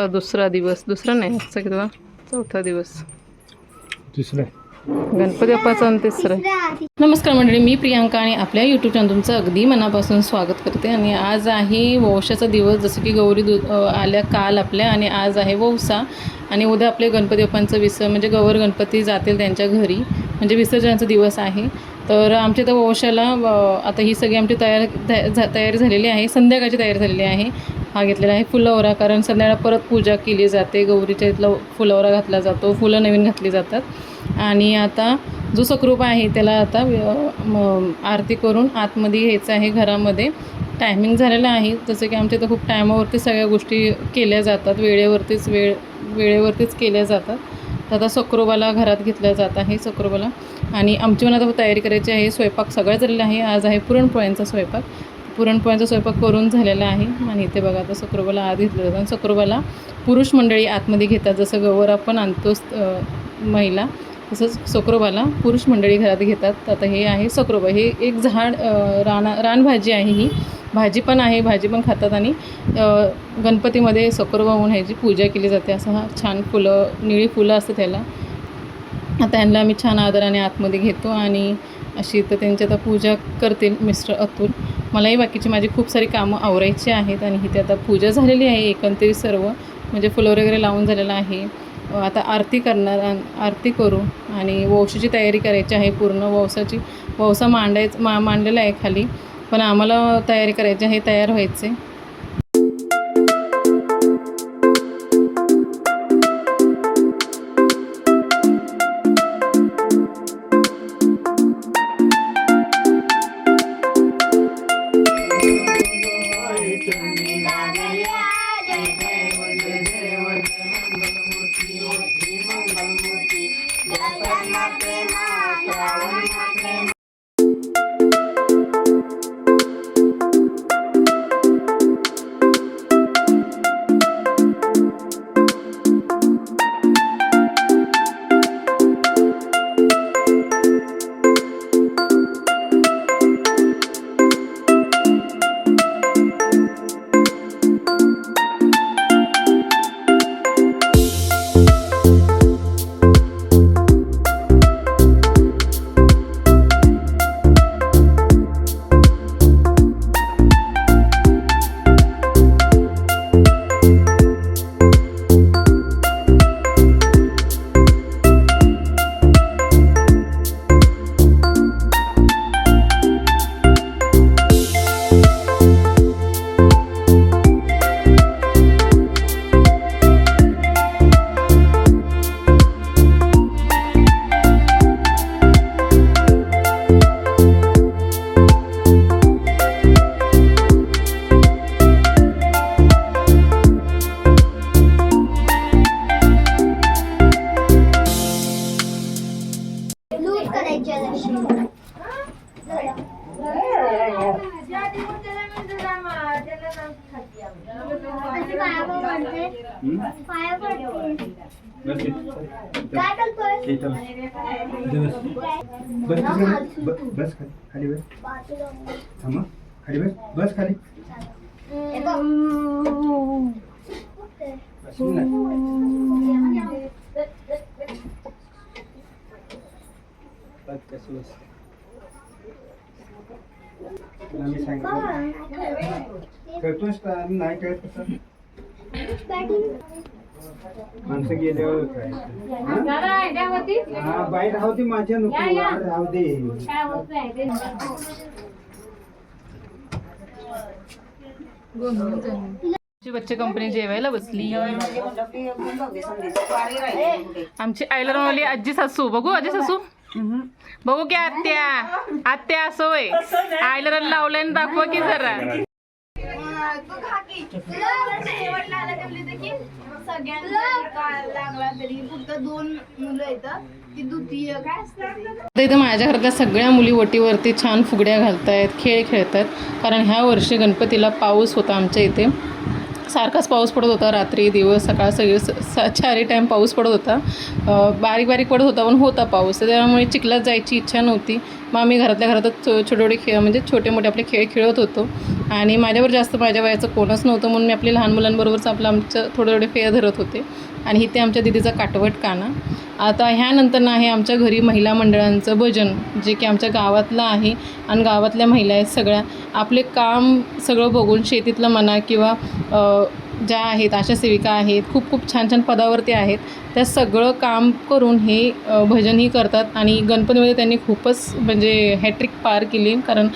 आजचा दुसरा दिवस दुसरा नाही आजचा किती चौथा दिवस. दुसरं गणपती बाप्पाचा आणि तिसरा. नमस्कार मंडळी मी प्रियांका आणि आपल्या यूट्यूब चॅनल तुमचं अगदी मनापासून स्वागत करते. आणि आज आहे वौशाचा दिवस जसं की गौरी दु आल्या काल आपल्या आणि आज आहे वौसा. आणि उद्या आपले गणपती बाप्पांचं विसर् म्हणजे गौर गणपती जातील त्यांच्या घरी. म्हणजे विसर्जनाचा दिवस आहे. तर आमच्या इथं वौशाला आता ही सगळी आमची तयार तयारी झालेली आहे संध्याकाळची तयारी झालेली आहे. हा घेतलेला आहे फुलवरा कारण संध्याकाळ परत पूजा केली जाते. गौरीच्या इथला फुलवरा घातला जातो. फुलं नवीन घातली जातात. आणि आता जो सकरूप आहे त्याला आता आरती करून आतमध्ये घ्यायचं आहे घरामध्ये. टायमिंग झालेलं आहे. जसं की आमच्या इथं खूप टायमावरती सगळ्या गोष्टी केल्या जातात. वेळेवरतीच वेळ वेळेवरतीच केल्या जातात. तर आता सक्रोबाला घरात घेतलं जात आहे सक्रोबाला आणि आमची पण आता तयारी करायची आहे. स्वयंपाक सगळा झालेला आहे. आज आहे पुरणपोळ्यांचा स्वयंपाक. पुरणपोळ्यांचा स्वयंपाक करून झालेला आहे. आणि इथे बघा आता सक्रोबाला आत घेतलं जातं आणि सक्रोबाला पुरुष मंडळी आतमध्ये घेतात. जसं गवर आपण आणतोच महिला तसंच सक्रोबाला पुरुष मंडळी घरात घेतात. आता हे आहे सक्रोबा हे एक झाड राणा राना रानभाजी आहे ही. भाजी पण आहे. भाजी पण खातात आणि गणपतीमध्ये सक्रोबा म्हणून ह्याची पूजा केली जाते. असं हा छान फुलं निळी फुलं असतं त्याला. आता यांना आम्ही छान आदराने आतमध्ये घेतो आणि अशी तर त्यांची आता पूजा करतील मिस्टर अतुल. मलाही बाकीची माझी खूप सारी कामं आवरायची आहेत आणि इथे आता पूजा झालेली आहे एकंदरीत सर्व. म्हणजे फुलं वगैरे लावून झालेलं आहे. आता आरती करणार आरती करू आणि वौशाची तयारी करायची आहे. पूर्ण वौसाची वौसा मांडायच मा मांडलेला आहे खाली. पण आम्हाला तयारी करायची आहे तयार व्हायचे बस खाली बस खाली थांबा खाली बस बस खाली नाही. बस, करतोस का नाही करत कसं माणसं गेल्यावर. हा बाई राहू दे माझ्या नको आड राहू दे. आमची बच्चे कंपनी जेवायला बसली. आमची आईला रमवली आजी सासू. बघू आजी सासू? बघू की आत्या. आत्या असं आईला लावलंय दाखवा की जरा शेवटला आला ते बोलले की सगळ्यांना काळ लागला तरी फक्त दोन मुलं येतं ती द्वितीय काय असतं ते आता इथं माझ्या घरातल्या सगळ्या मुली वटीवरती छान फुगड्या घालतायत खेळ खेळतात. कारण ह्या वर्षी गणपतीला पाऊस होता आमच्या इथे. सारखाच पाऊस पडत होता रात्री दिवस सकाळ सगळे स- चारी टाईम पाऊस पडत होता. बारीक बारीक पडत होता पण होता पाऊस. त्यामुळे चिखलात जायची इच्छा नव्हती. मग आम्ही घरातल्या घरातच छोटे छोटे खेळ म्हणजे छोटे मोठे आपले खेळ खेळत होतो. आणि माझ्यावर जास्त माझ्या वयाचं कोणच नव्हतं म्हणून मी आपल्या लहान मुलांबरोबरच आपलं आमचं थोडे थोडे फेअर धरत होते. आणि इथे आमच्या दिदीचा काटवट काना. आता ह्यानंतर ना आहे आमच्या घरी महिला मंडळांचं भजन जे की आमच्या गावातलं आहे आणि गावातल्या महिला आहेत सगळ्या आपले काम सगळं बघून शेतीतलं म्हणा किंवा ज्या आहेत आशा सेविका आहेत खूप खूप छान छान पदावरती आहेत. त्या सगळं काम करून हे भजनही करतात आणि गणपतीमध्ये त्यांनी खूपच म्हणजे हॅट्रिक पार केली. कारण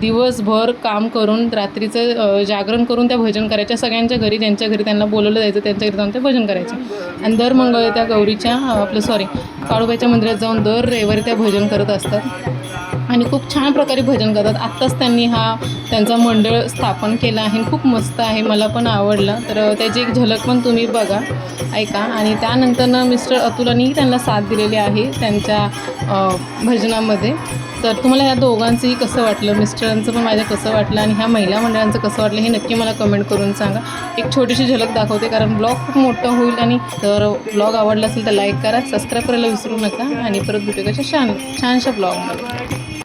दिवसभर काम करून रात्रीचं जागरण करून त्या भजन करायच्या. सगळ्यांच्या घरी ज्यांच्या घरी त्यांना बोलवलं जायचं त्यांच्या घरी जाऊन ते भजन करायचे. आणि दर मंगळ त्या गौरीच्या आपलं सॉरी काळूबाईच्या मंदिरात जाऊन दर रविवारी त्या भजन करत असतात. आणि खूप छान प्रकारे भजन करतात आत्ताच त्यांनी हा त्यांचा मंडळ स्थापन केला आहे खूप मस्त आहे मला पण आवडलं. तर त्याची एक झलक पण तुम्ही बघा ऐका. आणि त्यानंतरनं मिस्टर अतुलांनीही त्यांना साथ दिलेली आहे त्यांच्या भजनामध्ये. तर तुम्हाला ह्या दोघांचंही कसं वाटलं? मिस्टरांचं पण माझ्या कसं वाटलं? आणि ह्या महिला मंडळांचं कसं वाटलं? हे नक्की मला कमेंट करून सांगा. एक छोटीशी झलक दाखवते कारण ब्लॉग खूप मोठं होईल आणि तर ब्लॉग आवडला असेल तर लाईक करा सबस्क्राईब करायला विसरू नका. आणि परत भेटू कशा छान छानशा ब्लॉगमध्ये.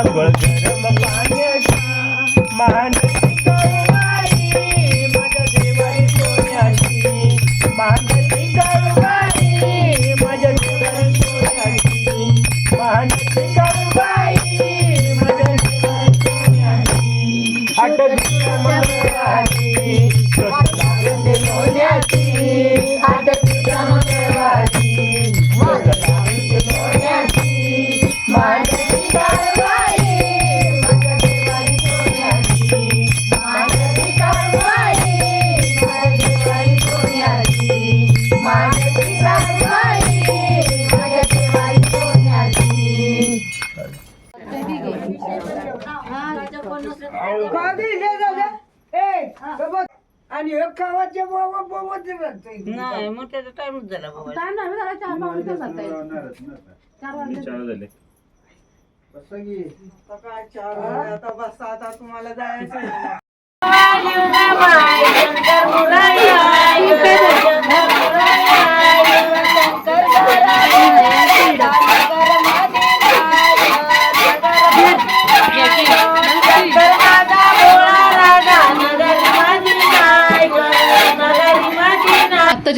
आंघोळ गरम पाण्याचा मान आणि हे खावाचे बाबा बाबा ते रडतोय. नाही मग त्याचा टाइमच झाला बाबा. टाइम नाही झाला चार पावणे तास आता चार वाजले सकाळ चार वाजले, आता बसा आता तुम्हाला जायचं आहे. आत्ता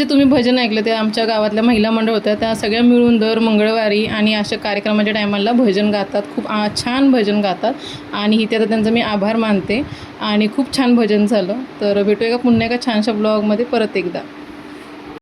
जे तुम्ही भजन ऐकलं ते आमच्या गावातल्या महिला मंडळ होत्या त्या सगळ्या मिळून दर मंगळवारी आणि अशा कार्यक्रमाच्या टायमाला भजन गातात खूप छान भजन गातात. आणि इथे आता त्यांचा मी आभार मानते. आणि खूप छान भजन झालं. तर भेटूया का पुन्हा एका छानशा ब्लॉगमध्ये परत एकदा.